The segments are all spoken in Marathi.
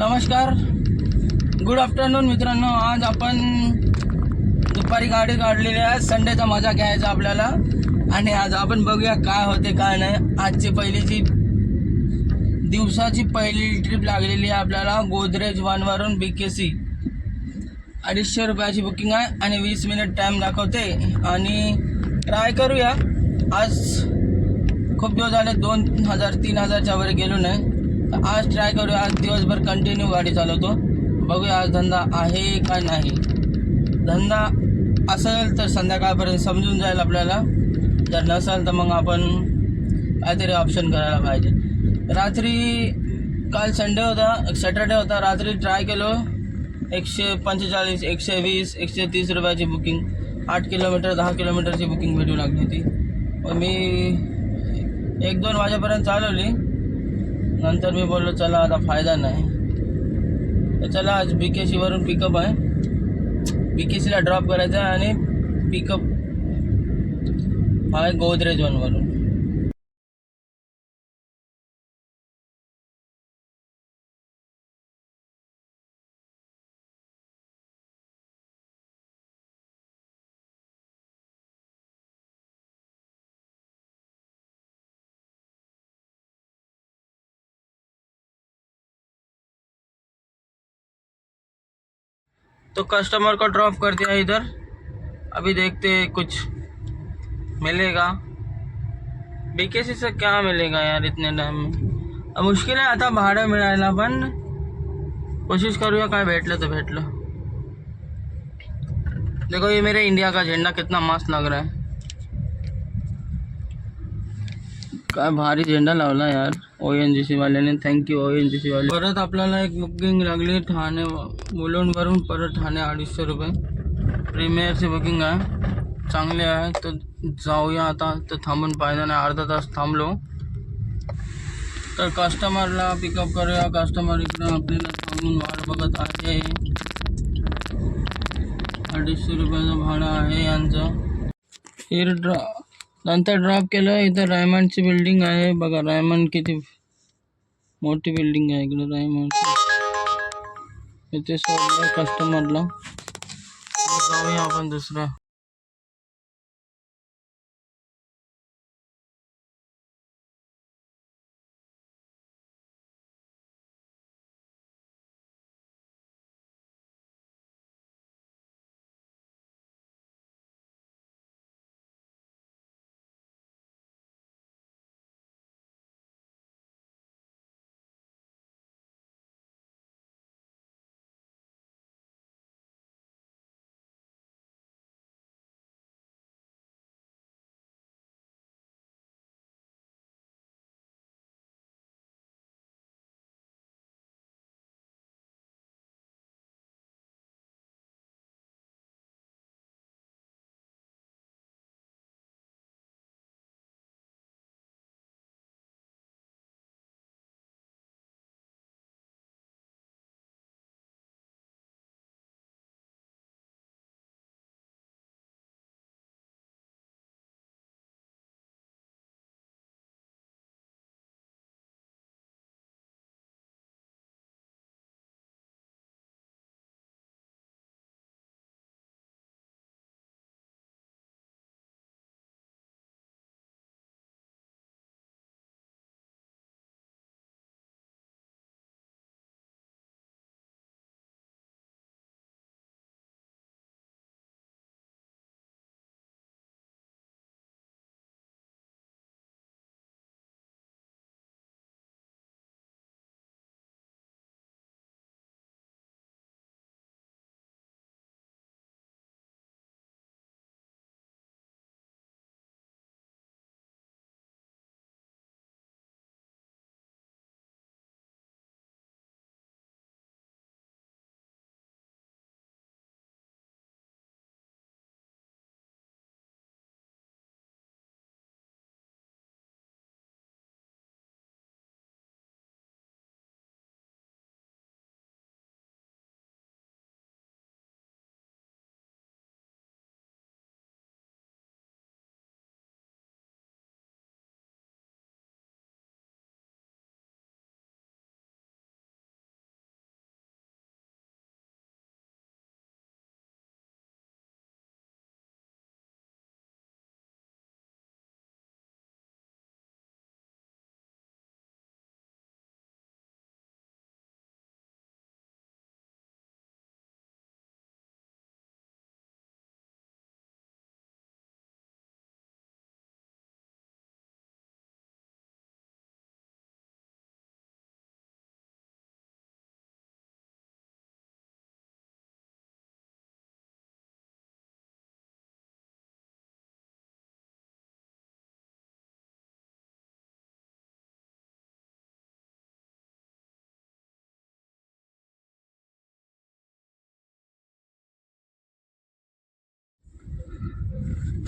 नमस्कार. गुड आफ्टरनून मित्रांनो. आज आपण दुपारी गाडी काढलेली आहे. संडेचा मजा घ्यायचा आपल्याला. आणि आज आपण बघूया काय होते काय नाही. आजची पहिलीची दिवसाची पहिली ट्रिप लागलेली आहे आपल्याला गोदरेज वनवरून बी के सी अडीचशे रुपयाची बुकिंग आहे आणि वीस मिनिट टाईम दाखवते. आणि ट्राय करूया. आज खूप दिवस झाले दोन हजार तीन हजारच्या वर गेलो नाही. तर आज ट्राय करूया. आज दिवसभर कंटिन्यू गाडी चालवतो. बघूया आज धंदा आहे का नाही. धंदा असेल तर संध्याकाळपर्यंत समजून जाईल आपल्याला. जर नसेल तर मग आपण काहीतरी ऑप्शन करायला पाहिजे. रात्री काल संडे होता सॅटर्डे होता. रात्री ट्राय केलो. एकशे पंचेचाळीस एकशे वीस एकशे तीस रुपयाची बुकिंग आठ किलोमीटर दहा किलोमीटरची बुकिंग भेटू लागली होती. मी एक दोन वाजेपर्यंत चालवली. नंतर मी बोललो चला आता फायदा नाही. तर चला आज बी के सीवरून पिकअप आहे. बी के सीला ड्रॉप करायचा आहे आणि पिकअप आहे गोदरेज वनवरून तो कस्टमर को ड्रॉप कर दिया इधर। अभी देखते हैं कुछ मिलेगा। बीकेसी से क्या मिलेगा यार इतने टाइम में? अब मुश्किल आहे आता भाडं मिळायला पण कोशिश करूया काय तो बैठ लो। देखो ये मेरे इंडिया का झंडा कितना मस्त लग रहा है। काय भारी झेंडा लावला यार। O N G C वाल्याने. Thank you O N G C वाले. परत आपल्याला एक बुकिंग लागली ठाणे मुलुंडवरून परत ठाणे अडीचशे रुपये. प्रीमियरची बुकिंग आहे. चांगली आहे. तर जाऊया आता. तर थांबून पाहिजे नाही. अर्धा तास थांबलो. तर कस्टमरला पिकअप करूया. कस्टमर इकडं आपल्याला थांबून वाट बघत आहे. अडीचशे रुपयाचं भाडं आहे यांचं. एअर ड्रा नंतर ड्रॉप केलं. इथं रायमंडची बिल्डिंग आहे. बघा रायमंड किती मोठी बिल्डिंग आहे इकडे रायमंड इथे सोडलं कस्टमरला जाऊया आपण दुसरा.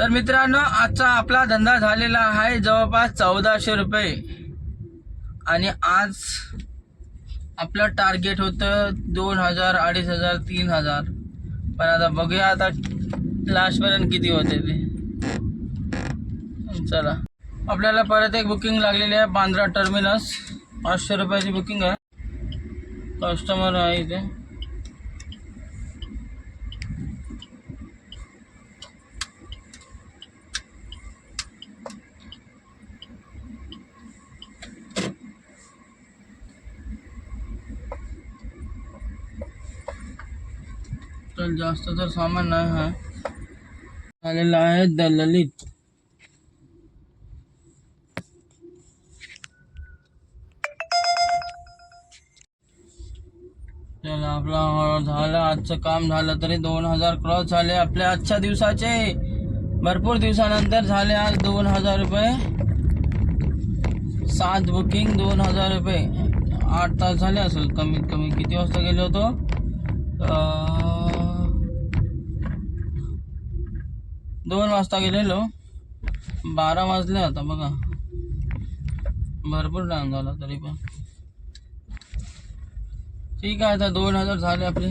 तर मित्रांनो आजचा आपला धंदा झालेला आहे जवळपास चौदाशे रुपये. आणि आज आपलं टार्गेट होतं दोन हजार अडीच हजार तीन हजार. पण आता बघूया आता लास्टपर्यंत किती होते ते. चला. आपल्याला परत एक बुकिंग लागलेली आहे बांद्रा टर्मिनस पाचशे रुपयाची बुकिंग आहे. कस्टमर आहे इथे. तर जास्त तर सामान नाही आहे आलेलं आहे द ललित। चला आपला झालं आजचं काम झालं तरी दोन हज़ार क्रॉस झाले आपल्या आजच्या दिवसाचे। भरपूर दिवसानंतर झाले आज दोन हज़ार रुपये। सात बुकिंग दोन हज़ार रुपये। आठ तास झाले असेल, कमीत कमी किती वाजता गेलो होतो? दोन वाजता गेलेलो. बारा वाजले आता बघा. भरपूर टाइम झाला तरी पण. ठीक आहे, आता दोन हज़ार झाले आपले.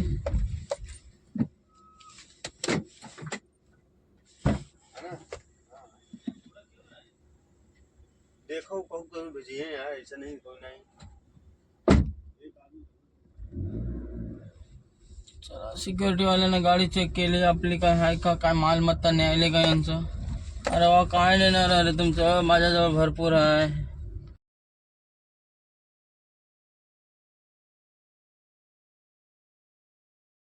देखो कहू कभी भेजिए यार ऐसा नहीं कोई नहीं. सिक्युरिटीवाल्यानं गाडी चेक केली आपली काय आहे का काय मालमत्ता न्यायले का यांचं? अरे वा काय नेणार अरे तुमचं? माझ्याजवळ भरपूर आहे.